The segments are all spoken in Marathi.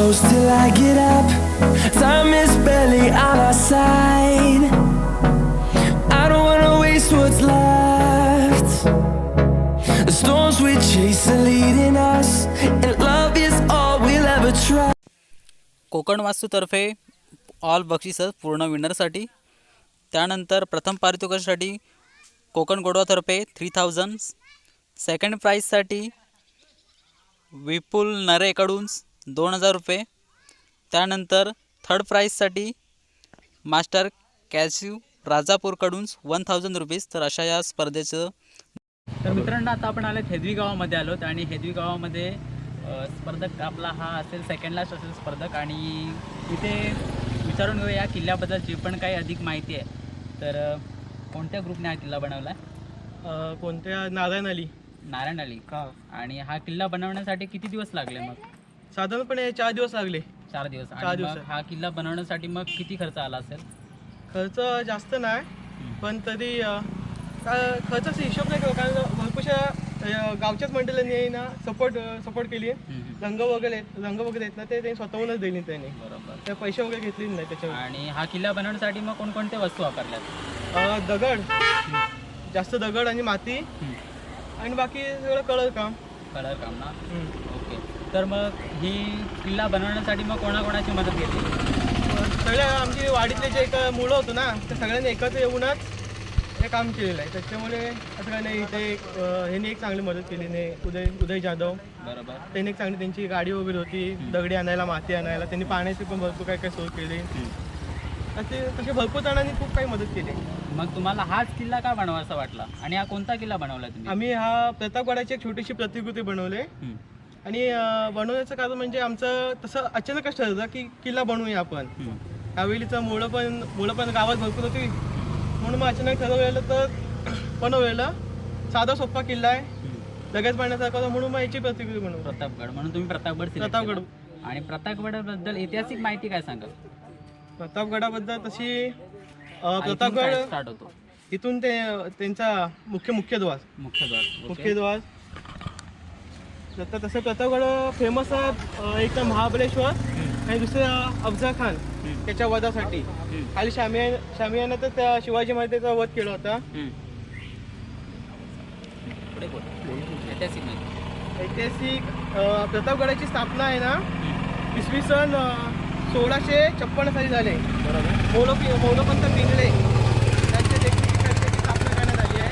close till I get up. Time is barely on our side. I don't wanna waste what's left. The storms we chase are leading us, and love is all we'll ever try. Konkan वास्तूतर्फे all बक्षिसं पूर्ण विनरसाठी त्यानंतर प्रथम पारितोषिकासाठी कोकण गोडवातर्फे थ्री थाउजंड सेकंड प्राईजसाठी विपुल नरेकडून दोन हजार रुपये. त्यानंतर थर्ड प्राईजसाठी मास्टर कॅस्यू राजापूरकडून वन थाउजंड रुपीज तर अशा या स्पर्धेचं तर मित्रांनो आता आपण आलो हेदवी गावामध्ये आलो आणि हेदवी गावामध्ये स्पर्धक आपला हा असेल सेकंड लास्ट असेल स्पर्धक. आणि इथे विचारून घेऊया या किल्ल्याबद्दल जी पण काही अधिक माहिती आहे. तर कोणत्या ग्रुपने हा किल्ला बनवला? आहे कोणत्या? नारायण आली नारायण अली. का आणि हा किल्ला बनवण्यासाठी किती दिवस लागले मग? साधारणपणे चार दिवस लागले. चार दिवस. चार मग दिवसात. हा किल्ला बनवण्यासाठी मग किती खर्च आला असेल? खर्च जास्त नाही पण तरी अं, का- खर्चाचा हिशोब नाही केला कारण भरपूरशा अं, गावच्याच मंडळांनी ना सपोर्ट सपोर्ट केली हम्म. रंग वगैरे रंग वगैरे आहेत ना ते त्यांनी स्वतःहूनच दिली त्यांनी. बरोबर. त्या पैसे वगैरे घेतले नाही त्याच्यावर. आणि हा किल्ला बनवण्यासाठी मग कोणकोणत्या वस्तू वापरल्यात? अं, दगड. जास्त दगड आणि माती. आणि बाकी सगळं कलर काम. कलर काम ना? हम्म. तर मग ही किल्ला बनवण्यासाठी मग कोणाकोणाची मदत घेतली? सगळ्या आमची वाडीतले जे एक मुलं होतो ना त्या सगळ्यांनी एकत्र येऊनच हे काम केलेलं आहे. त्याच्यामुळे असं काय नाही इथे ह्यांनी एक चांगली मदत केली. नाही उदय उदय जाधव बरोबर. त्यांनी एक चांगली त्यांची गाडी वगैरे होती दगडी आणायला माती आणायला त्यांनी पाण्याची पण भरपूर काय काय सोय केली. असे तसे भरपूर जणांनी खूप काही मदत केली. मग तुम्हाला हाच किल्ला का बनवायचा वाटला? आणि हा कोणता किल्ला बनवला तुम्ही? आम्ही हा प्रतापगडाची एक छोटीशी प्रतिकृती बनवली. आणि बनवण्याचं कारण म्हणजे आमचं तसं अचानकच ठरलं की किल्ला बनवूया आपण. हवेलीचं मुळं पण मुळं पण गावात भरपूर होती. म्हणून मग अचानक ठरवलेलं तर बनवलेलं. साधा सोपा किल्ला आहे. लगेच पाहण्यासारखा होता म्हणून मग याची प्रतिकृती बनवली. प्रतापगड. म्हणून तुम्ही प्रतापगड प्रतापगड. आणि प्रतापगडाबद्दल ऐतिहासिक माहिती काय सांगाल प्रतापगडाबद्दल तशी प्रतापगड स्टार्ट होतो? इथून ते त्यांचा मुख्य मुख्यद्वार. मुख्यद्वार. मुख्यद्वार. तर तसं प्रतापगड फेमस आहे एक तर महाबळेश्वर आणि दुसरं अफजा खान त्याच्या वधासाठी. खाली शामिया शामियानं तर त्या शिवाजी महाराजांचा वध केला होता. ऐतिहासिक प्रतापगडाची स्थापना आहे ना इसवी सन सोळाशे छप्पन्न साली झाले. बरोबर मौलक मौलपंत पिंगळे त्यांच्या देखील स्थापना करण्यात आली आहे.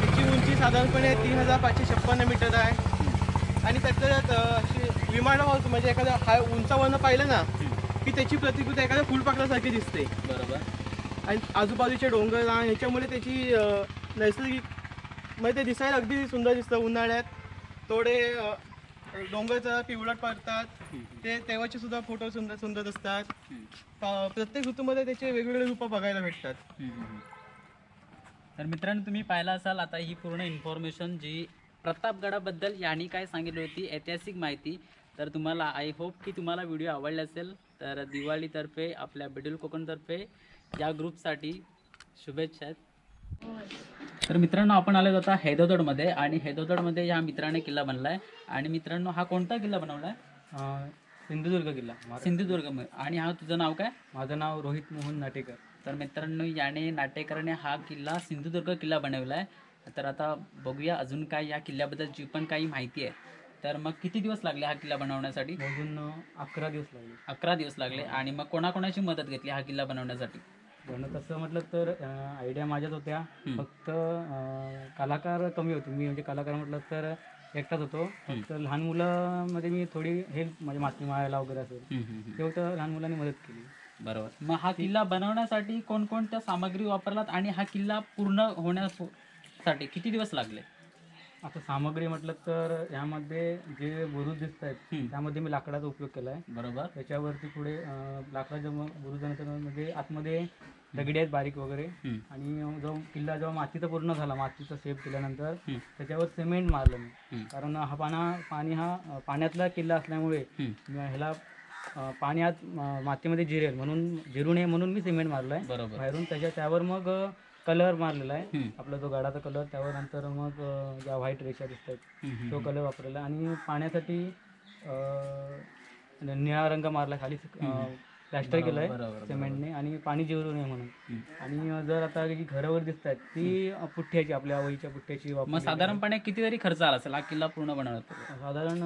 त्याची उंची साधारणपणे तीन हजार पाचशे छप्पन्न मीटर आहे. आणि त्याच्यात विमानावर म्हणजे एखाद्या हाय उंचावरनं पाहिलं ना की त्याची प्रतिकृती एखाद्या फुलपाखरासारखी दिसते. बरोबर. आणि आजूबाजूचे डोंगर ह्याच्यामुळे त्याची नैसर्गिक म्हणजे ते दिसायला अगदी सुंदर दिसतं उन्हाळ्यात. थोडे डोंगरचं पिवळट पडतात. ते तेव्हाचे सुद्धा फोटो सुंदर सुंदर असतात प्रत्येक ऋतूमध्ये त्याचे वेगवेगळे रूप बघायला भेटतात. तर मित्रांनो तुम्ही पाहिला असाल आता ही पूर्ण इन्फॉर्मेशन जी प्रतापगडाबद्दल यांनी काय सांगितली होती ऐतिहासिक माहिती. तर तुम्हाला आय होप की तुम्हाला व्हिडिओ आवडला असेल तर दिवाळीतर्फे आपल्या बिडल कोकणतर्फे या ग्रुपसाठी शुभेच्छा आहेत. तर मित्रांनो आपण आलो आता हैदोदडमध्ये आणि हैदोदडमध्ये ह्या मित्राने किल्ला बनला आहे आणि मित्रांनो हा कोणता किल्ला बनवला आहे सिंधुदुर्ग किल्ला सिंधुदुर्ग आणि हा तुझं नाव काय? माझं नाव रोहित मोहन नाटेकर. तर मित्रांनो याने नाटेकरने हा किल्ला सिंधुदुर्ग किल्ला बनवला आहे तर आता बघूया अजून काय या किल्ल्याबद्दल जी पण काही माहिती आहे. तर मग किती दिवस लागले हा किल्ला बनवण्यासाठी? मोजून अकरा दिवस लागले. अकरा दिवस लागले. आणि मग कोणाकोणाची मदत घेतली हा किल्ला बनवण्यासाठी? पण तसं म्हटलं तर आयडिया माझ्याच होत्या. फक्त कलाकार कमी होते. मी म्हणजे कलाकार म्हटलं तर एकटाच होतो. फक्त लहान मुलांमध्ये मी थोडी हेल्प म्हणजे माती मारायला वगैरे असेल ते होतं लहान मुलांनी मदत केली. बरोबर. मग हा किल्ला बनवण्यासाठी कोणकोणत्या सामग्री वापरलात? आणि हा किल्ला पूर्ण होण्यासाठी किती दिवस लागले? आता सामग्री म्हटलं तर यामध्ये जे बुरुज दिसत आहेत. त्यामध्ये मी लाकडाचा उपयोग केला आहे बरोबर. त्याच्यावरती पुढे लाकडाच्या बुरुजानंतर म्हणजे आतमध्ये दगडी आहेत बारीक वगैरे. आणि जो किल्ला जेव्हा मातीचा पूर्ण झाला मातीचा शेप केल्यानंतर. त्याच्यावर सिमेंट मारलं मी. कारण हा पाना पाणी हा पाण्यातला किल्ला असल्यामुळे ह्याला अं, पाणी आत म- मातीमध्ये जिरेल. म्हणून जिरू नये म्हणून मी सिमेंट मारलं आहे बरोबर. बाहेरून त्याच्या त्यावर मग कलर मारलेला आहे. आपला जो गाडाचा कलर त्यावर नंतर मग ज्या व्हाईट रेषा दिसत आहेत तो. कलर वापरलेला आणि पाण्यासाठी निळा रंग मारला खाली प्लॅस्टर केलंय बरोबर, सिमेंटने आणि पाणी जिरू नये म्हणून आणि जर आता जी घरावर दिसत आहेत ती पुठ्ठ्याची आपल्या वहीच्या पुठ्ठ्याची मग साधारणपणे किती तरी खर्च आला असेल हा किल्ला पूर्ण बनवत आहे. साधारण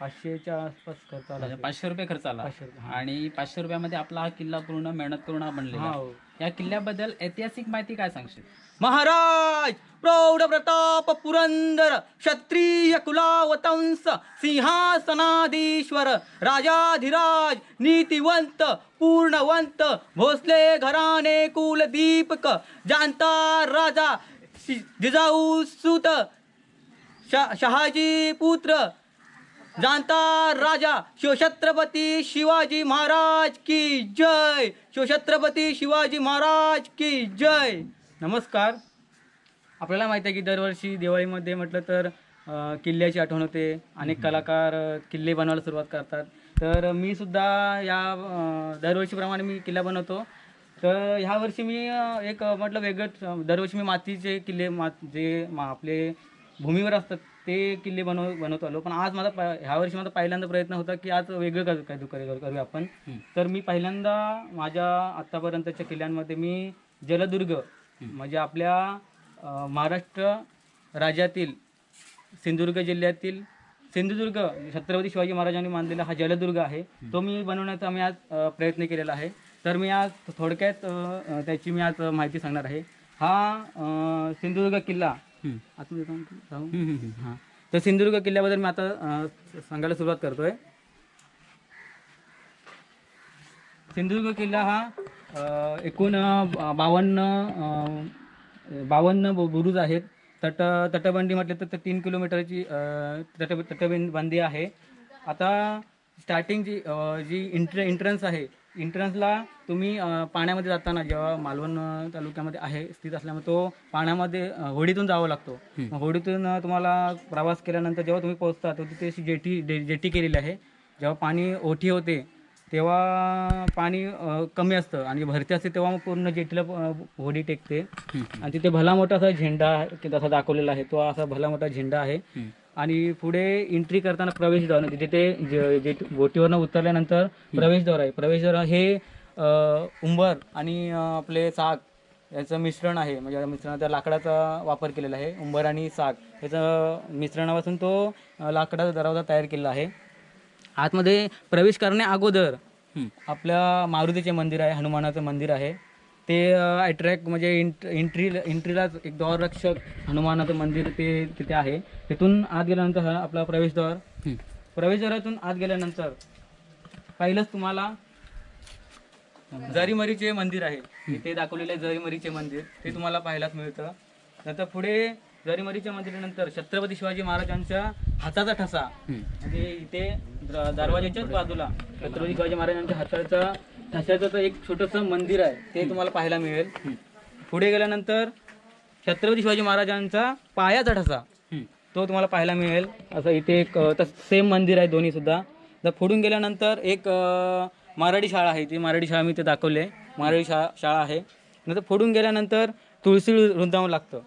पाचशेच्या आसपास खर्च आला असेल. पाचशे रुपये खर्च आला. आणि पाचशे रुपयामध्ये आपला हा किल्ला पूर्ण मेहनत करून हा बनलेला आहे. हो. या किल्ल्याबद्दल ऐतिहासिक माहिती काय सांगशील? महाराज प्रौढ प्रताप पुरंदर क्षत्रिय कुलावतंस सिंहासनाधीश्वर राजाधिराज नीतिवंत पूर्णवंत भोसले घराणे कुलदीपक जाणता राजा जिजाऊ सुत शहाजी पुत्र जाणता राजा शिवछत्रपती शिवाजी महाराज की जय। शिवछत्रपती शिवाजी महाराज की जय। नमस्कार। आपल्याला माहिती आहे की दरवर्षी दिवाळीमध्ये म्हटलं तर किल्ल्याची आठवण होते. अनेक कलाकार किल्ले बनवायला सुरुवात करतात. तर मी सुद्धा या दरवर्षीप्रमाणे मी किल्ला बनवतो. तर ह्या वर्षी मी एक म्हटलं वेगळंच दरवर्षी मी मातीचे किल्ले मात जे मा आपले भूमीवर असतात ते किल्ले बनव बनवतो आलो. पण आज माझा प- ह्या वर्षी माझा पहिल्यांदा प्रयत्न होता की आज वेगळं काय काय करू करूया आपण. तर मी पहिल्यांदा माझ्या आत्तापर्यंतच्या किल्ल्यांमध्ये मी जलदुर्ग म्हणजे आपल्या महाराष्ट्र राज्यातील सिंधुदुर्ग जिल्ह्यातील सिंधुदुर्ग छत्रपती शिवाजी महाराजांनी बांधलेला हा जलदुर्ग आहे. तो मी बनवण्याचा मी आज प्रयत्न केलेला आहे. तर मी आज थोडक्यात त्याची मी आज माहिती सांगणार आहे. हा सिंधुदुर्ग किल्ला आतमध्ये जाऊन जाऊ हां. तर सिंधुदुर्ग किल्ल्याबद्दल मी आता सांगायला सुरुवात करतोय. सिंधुदुर्ग किल्ला हा एकूण बावन्न बावन्न बुरुज आहेत. तट तटबंदी म्हटलं तर तीन किलोमीटरची तट तटबंदी आहे. आता स्टार्टिंगची अ, जी इंट्र एंट्रन्स आहे एंट्रन्सला तुम्ही पाण्यामध्ये जाताना जेव्हा मालवण तालुक्यामध्ये आहे स्थित असल्यामुळे तो पाण्यामध्ये होडीतून जावं लागतो. होडीतून तुम्हाला प्रवास केल्यानंतर जेव्हा तुम्ही पोहोचता तर तिथे अशी जेटी जेटी केलेली आहे. जेव्हा पाणी ओठी होते तेव्हा पाणी कमी असतं आणि भरती असते तेव्हा मग पूर्ण जेटीला होडी टेकते. आणि तिथे भला मोठा असा झेंडा तसा दाखवलेला आहे तो असा भला मोठा झेंडा आहे. आणि पुढे एंट्री करताना प्रवेशद्वार म्हणजे तिथे जे जे बोटीवरनं उतरल्यानंतर प्रवेशद्वार आहे. प्रवेशद्वार हे उंबर आणि आपले साग याचं मिश्रण आहे. म्हणजे मिश्रण त्या लाकडाचा वापर केलेला आहे. उंबर आणि साग याचं मिश्रणापासून तो लाकडाचा दरवाजा तयार केलेला आहे. आतमध्ये प्रवेश करण्या अगोदर आपल्या मारुतीचे मंदिर आहे हनुमानाचं मंदिर आहे. ते अट्रॅक्ट म्हणजे एंट्री एंट्रीलाच एक द्वाररक्षक हनुमानाचं मंदिर ते तिथे आहे. तिथून आत गेल्यानंतर हा आपला प्रवेशद्वार प्रवेशद्वारातून आत गेल्यानंतर पहिलंच तुम्हाला जरीमरीचे मंदिर आहे. इथे दाखवलेले जरीमरीचे मंदिर. ते तुम्हाला पाहायलाच मिळतं. नंतर पुढे जरीमरीच्या मंदिरानंतर छत्रपती शिवाजी महाराजांच्या हाताचा ठसा. म्हणजे इथे दरवाजाच्याच बाजूला छत्रपती शिवाजी महाराजांच्या हाताचा ठशाचं तर एक छोटंसं मंदिर आहे ते तुम्हाला पाहायला मिळेल. पुढे गेल्यानंतर छत्रपती शिवाजी महाराजांचा पायाचा ठसा तो तुम्हाला पाहायला मिळेल. असं इथे एक सेम मंदिर आहे दोन्ही सुद्धा. तर पुढून गेल्यानंतर एक मराठी शाळा आहे ती. मराठी शाळा मी ते दाखवली आहे. मराठी शाळा शाळा आहे. नंतर पुढून गेल्यानंतर तुळशी वृंदावन लागतं.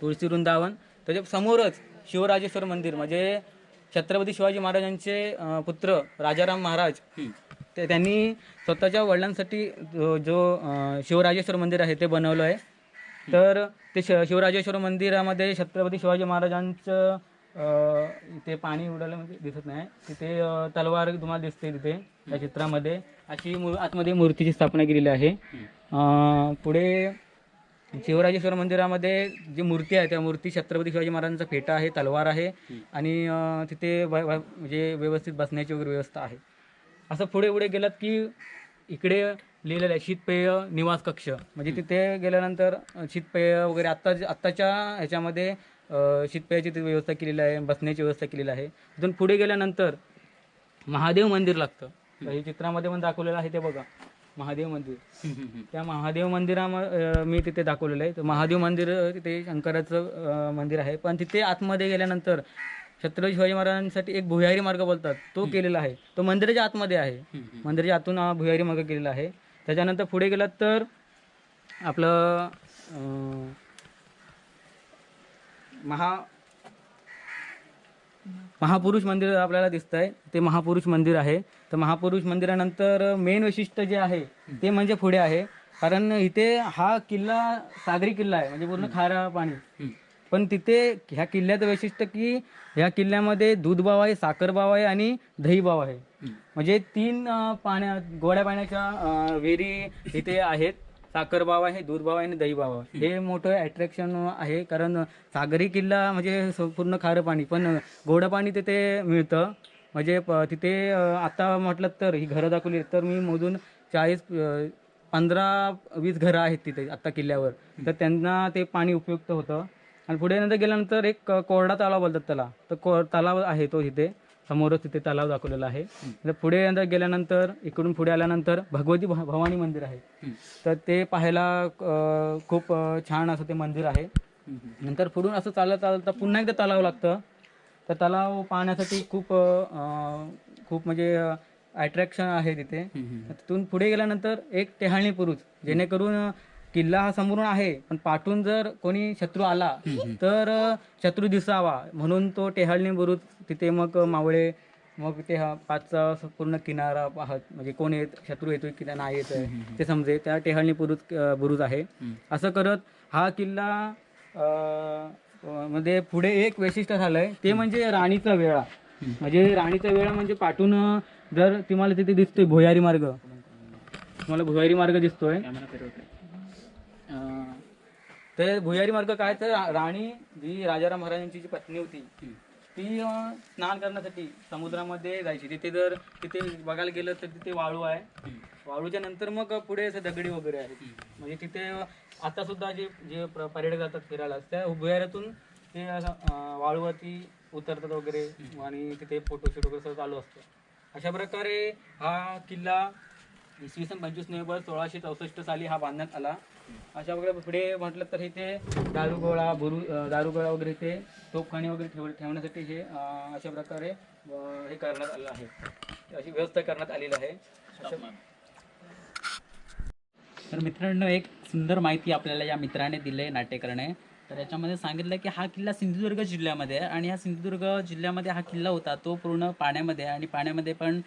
तुळशी वृंदावन. त्याच्या समोरच शिवराजेश्वर मंदिर. म्हणजे छत्रपती शिवाजी महाराजांचे पुत्र राजाराम महाराज ते त्यांनी स्वतःच्या वडिलांसाठी जो जो, शिवराजेश्वर मंदिर आहे ते बनवलं आहे. तर ते श शिवराजेश्वर मंदिरामध्ये छत्रपती शिवाजी महाराजांचं ते इथे पाणी उडालं म्हणजे दिसत नाही. तिथे तलवार तुम्हाला दिसते तिथे त्या चित्रामध्ये. अशी मु आतमध्ये मूर्तीची स्थापना केलेली आहे. पुढे शिवराजेश्वर मंदिरामध्ये जी मूर्ती आहे त्या मूर्ती छत्रपती शिवाजी महाराजांचा फेटा आहे तलवार आहे. आणि तिथे व- म्हणजे व्यवस्थित बसण्याची वगैरे व्यवस्था आहे. असं पुढे पुढे गेलात की इकडे लिहिलेलं आहे शीतपेय निवास कक्ष. म्हणजे तिथे गेल्यानंतर शीतपेय वगैरे आत्ता आत्ताच्या ह्याच्यामध्ये शीतपेयाची तिथे व्यवस्था केलेली आहे बसण्याची व्यवस्था केलेली आहे. तिथून पुढे गेल्यानंतर महादेव मंदिर लागतं. तर हे चित्रामध्ये पण दाखवलेलं आहे ते बघा. महादेव मंदिर. त्या महादेव मंदिरामध्ये मी तिथे दाखवलेलं आहे. तर महादेव मंदिर तिथे शंकराचं मंदिर आहे. पण तिथे आतमध्ये गेल्यानंतर छत्रपती शिवाजी महाराजांसाठी एक भुयारी मार्ग बोलतात. तो केलेला आहे. तो मंदिराच्या आतमध्ये आहे. मंदिराच्या आतून हा भुयारी मार्ग केलेला आहे. त्याच्यानंतर पुढे गेलात तर आपलं महा महापुरुष मंदिर आपल्याला दिसतंय. ते महापुरुष मंदिर आहे. तर महापुरुष मंदिरानंतर मेन वैशिष्ट्य जे आहे ते म्हणजे पुढे आहे. कारण इथे हा किल्ला सागरी किल्ला आहे. म्हणजे पूर्ण खारा पाणी. पण तिथे ह्या किल्ल्याचं वैशिष्ट्य की ह्या किल्ल्यामध्ये दूध बाव आहे साखर बाव आहे आणि दही बाव आहे. म्हणजे तीन पाण्या गोड्या पाण्याच्या विहिरी इथे आहेत. साखर बाव आहे दूध बाव आहे आणि दही बाव हे मोठं अट्रॅक्शन आहे कारण सागरी किल्ला म्हणजे पूर्ण खारं पाणी पण गोडं पाणी तिथे मिळतं. म्हणजे प- तिथे आता म्हटलं तर ही घरं दाखवली तर मी मोजून चाळीस पंधरा वीस घरं आहेत तिथे आत्ता किल्ल्यावर. तर त्यांना ते पाणी उपयुक्त होतं. आणि पुढे नंतर गेल्यानंतर एक कोरडा तलाव बोलतात त्याला. तर को तलाव आहे तो तिथे समोरच तिथे तलाव दाखवलेला आहे. तर पुढे नंतर गेल्यानंतर इकडून पुढे आल्यानंतर भगवती भवानी मंदिर आहे. तर ते पाहायला खूप छान असं ते मंदिर आहे. नंतर पुढून असं चालत चालता पुन्हा एकदा तलाव लागतं. तर तलाव पाहण्यासाठी खूप खूप म्हणजे अट्रॅक्शन आहे तिथे. तिथून पुढे गेल्यानंतर एक टेहाळणी पुरुष जेणेकरून किल्ला हा समोरून आहे पण पाठून जर कोणी शत्रू आला तर शत्रू दिसावा. म्हणून तो टेहाळणी बुरुज तिथे मग मावळे मग ते हा पाचचा पूर्ण किनारा पाहत म्हणजे कोण येत शत्रू येतोय की नाही येत आहे ते समजे. त्या टेहाळणी बुरुज बुरुज आहे. असं करत हा किल्ला मध्ये पुढे एक वैशिष्ट्य झालंय. ते म्हणजे राणीचा वेळा. म्हणजे राणीचा वेळा म्हणजे पाठून जर तुम्हाला तिथे दिसतोय भुयारी मार्ग. तुम्हाला भुयारी मार्ग दिसतोय. तर भुयारी मार्ग काय? तर राणी जी राजाराम महाराजांची जी पत्नी होती ती स्नान करण्यासाठी समुद्रामध्ये जायची. तिथे जर तिथे बघायला गेलं तर तिथे वाळू आहे. वाळूच्या नंतर मग पुढे असं दगडी वगैरे आहे म्हणजे तिथे आता सुद्धा जे जे प्र- पर्यटक जातात फिरायला त्या भुयाऱ्यातून ते वाळूवरती उतरतात वगैरे आणि तिथे फोटोशूट वगैरे सगळं चालू असतं. अशा प्रकारे हा किल्ला इसवी सन पंचवीस नोव्हेंबर सोळाशे चौसष्ट साली हा बांधण्यात आला. अशा वगैरे पुढे म्हटलं तर इथे दारुगोळा बुरु अं, दारुगोळा वगैरे इथे तोफखाने वगैरे ठेव ठेवण्यासाठी हे अशा प्रकारे हे करण्यात आलं आहे. अशी व्यवस्था करण्यात आलेली आहे. तर मित्रांनो एक सुंदर माहिती आपल्याला या मित्राने दिली आहे नाटेकरने तर याच्यामध्ये सांगितलं की हा किल्ला सिंधुदुर्ग जिल्ह्यामध्ये आहे आणि हा सिंधुदुर्ग जिल्ह्यामध्ये हा किल्ला होता तो पूर्ण पाण्यामध्ये आहे आणि पाण्यामध्ये पण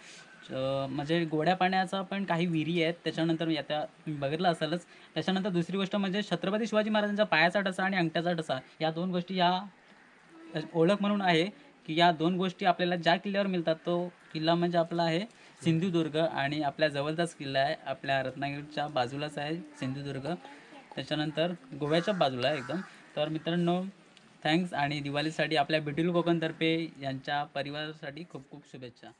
म्हणजे गोड्या पाण्याचा पण काही विहिरी आहेत त्याच्यानंतर आता बघितलं असेलच. त्याच्यानंतर दुसरी गोष्ट म्हणजे छत्रपती शिवाजी महाराजांचा पायाचा ठसा आणि अंगठ्याचा ठसा या दोन गोष्टी या ओळख म्हणून आहे की या दोन गोष्टी आपल्याला ज्या किल्ल्यावर मिळतात तो किल्ला म्हणजे आपला आहे सिंधुदुर्ग आणि आपल्या जवळचाच किल्ला आहे आपल्या रत्नागिरीच्या बाजूलाच आहे सिंधुदुर्ग. त्याच्यानंतर गोव्याच्या बाजूला आहे एकदम. तर मित्रांनो थँक्स आणि दिवाळीसाठी आपल्या बिटुल कोकणतर्फे यांच्या परिवारासाठी खूप खूप शुभेच्छा.